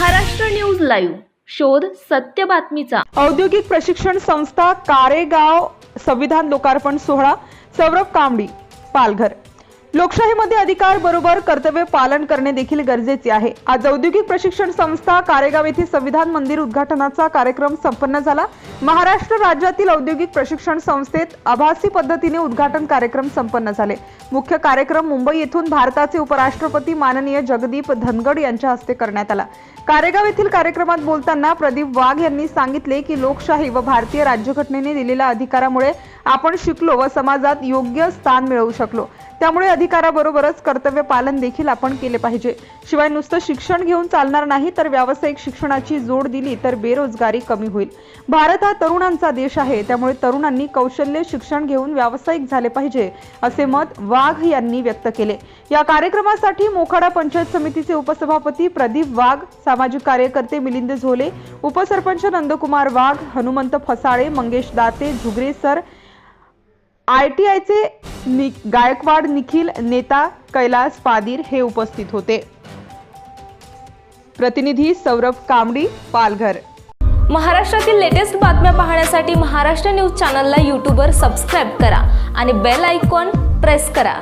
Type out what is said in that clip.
Maharashtra news live. शोध सत्य बातमीचा. औद्योगिक प्रशिक्षण संस्था कारेगाव संविधान लोकार्पण सोहळा सौरभ कांबडी पालघर. लोकशाहीमध्ये अधिकार बरोबर कर्तव्य पालन करणे देखील गरजेचे आहे. आज औद्योगिक प्रशिक्षण संस्था कारेगाव येथे संविधान मंदिर उद्घाटनाचा कार्यक्रम संपन्न झाला. महाराष्ट्र राज्यातील औद्योगिक प्रशिक्षण संस्थेत आभासी पद्धतीने उद्घाटन कार्यक्रम संपन्न झाले. मुख्य कार्यक्रम मुंबई येथून भारताचे उपराष्ट्रपती माननीय जगदीप धनगड यांच्या हस्ते करण्यात आला. कारेगाव येथील कार्यक्रमात बोलताना प्रदीप वाघ यांनी सांगितले की लोकशाही व भारतीय राज्यघटनेने दिलेल्या अधिकारामुळे आपण शिकलो व समाजात योग्य स्थान मिळवू शकलो. त्यामुळे अधिकाराबरोबरच कर्तव्य पालन देखील आपण केले पाहिजे. शिवाय नुसतं शिक्षण घेऊन चालणार नाही तर व्यावसायिक शिक्षणाची जोड दिली तर बेरोजगारी कमी होईल. भारत हा तरुणांचा देश आहे त्यामुळे तरुणांनी कौशल्य शिक्षण घेऊन व्यावसायिक झाले पाहिजे असे मत वाघ यांनी व्यक्त केले. या कार्यक्रमासाठी मोखाडा पंचायत समितीचे उपसभापती प्रदीप वाघ सामाजिक कार्यकर्ते मिलिंद झोले उपसरपंच Nandkumar Wagh Hanumant Phasale Mangesh Date Zugre sir I T आयचे नि गायकवाड निखिल नेता कैलास पादीर हे उपस्थित होते. प्रतिनिधी सौरभ कांबडी पालघर. महाराष्ट्रातील लेटेस्ट बातम्या पाहण्यासाठी महाराष्ट्र न्यूज चॅनलला यूट्यूबवर सबस्क्राईब करा आणि बेल आयकॉन प्रेस करा.